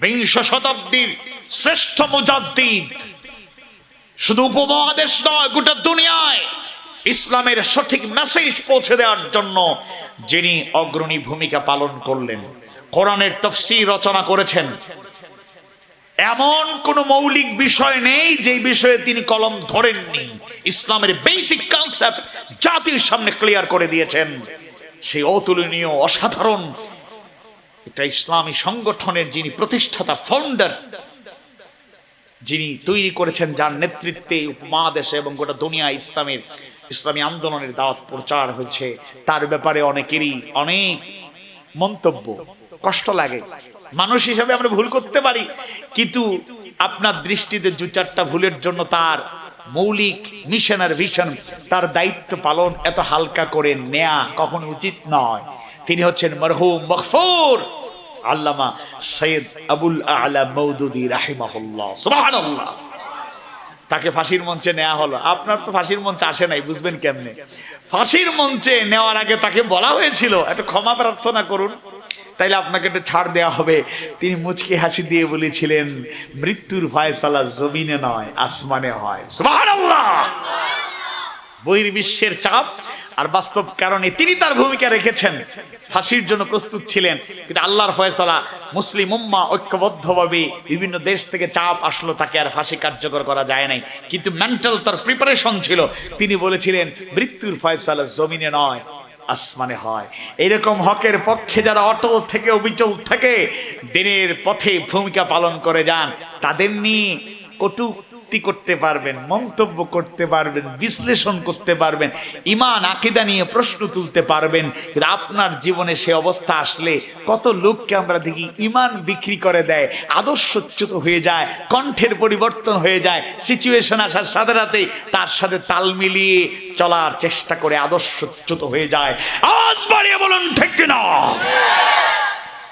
বিংশ শতাব্দীর শ্রেষ্ঠ মুজাদ্দিদ। শুধু উপমহাদেশ নয়, গোটা দুনিয়ায় ইসলামের সঠিক মেসেজ পৌঁছে দেওয়ার জন্য যিনি অগ্রণী ভূমিকা পালন করলেন, কোরআনের তফসির রচনা করেছেন। এমন কোন মৌলিক বিষয় নেই যে বিষয়ে তিনি কলম ধরেননি। ইসলামের বেসিক কনসেপ্ট জাতির সামনে ক্লিয়ার করে দিয়েছেন। সেই অতুলনীয়, অসাধারণ এটা ইসলামী সংগঠনের যিনি প্রতিষ্ঠাতা ফাউন্ডার যিনি তৈরি করেছেন যার নেতৃত্বে উপমহাদেশে এবং গোটা দুনিয়া ইসলামের, ইসলামী আন্দোলনের দাওয়াত প্রচার হয়েছে, তার ব্যাপারে অনেকেরই অনেক মন্তব্য। কষ্ট লাগে। মানুষ হিসাবে আমরা ভুল করতে পারি, কিন্তু আপনার দৃষ্টিতে দু চারটা ভুলের জন্য তার মৌলিক মিশন আর ভিশন, তার দায়িত্ব পালন এত হালকা করে নেয়া কখনো উচিত নয়। তিনি হচ্ছেন মরহুম মকফুর আল্লামা সৈয়দ আবুল আলা মৌদুদি রাহিমাহুল্লাহ, সুবহানাল্লাহ। তাকে ফাঁসির মঞ্চে নেওয়া হলো। আপনার তো ফাঁসির মঞ্চে আসে নাই, বুঝবেন কেমনে? ফাঁসির মঞ্চে নেওয়ার আগে তাকে বলা হয়েছিল, একটু ক্ষমা প্রার্থনা করুন। তাইলে আপনাকে একটু ছাড় দেওয়া হবে। তিনি মুচকি হাসি দিয়ে বলেছিলেন, মৃত্যুর ফয়সালা জমিনে নয়, আসমানে হয়। সুবহানাল্লাহ! বহির্বিশ্বের চাপ আর বাস্তব কারণে তিনি তার ভূমিকা রেখেছেন। ফাঁসির জন্য প্রস্তুত ছিলেন, কিন্তু আল্লাহর ফয়সালা মুসলিম উম্মা ঐক্যবদ্ধভাবে বিভিন্ন দেশ থেকে চাপ আসলো তাকে আর ফাঁসি কার্যকর করা যায় নাই। কিন্তু মেন্টাল তার প্রিপারেশন ছিল। তিনি বলেছিলেন, মৃত্যুর ফয়সালা জমিনে নয়, আসমানে হয়। এরকম হকের পক্ষে যারা অটল থেকে অবিচল থেকে দিনের পথে ভূমিকা পালন করে যান, তাদের নিয়ে কটুক্তি করতে পারবেন, মন্তব্য করতে পারবেন, বিশ্লেষণ করতে পারবেন, ইমান, আকিদা নিয়ে প্রশ্ন তুলতে পারবেন, কিন্তু আপনার জীবনে সে অবস্থা আসলে কত লোককে আমরা দেখি ইমান বিক্রি করে দেয়, আদর্শচ্যুত হয়ে যায়, কণ্ঠের পরিবর্তন হয়ে যায় সিচুয়েশন আসার সাথে সাথে তার সাথে তাল মিলিয়ে চলার চেষ্টা করে আদর্শচ্যুত হয়ে যায়। আওয়াজ বাড়িয়ে বলুন, ঠিক না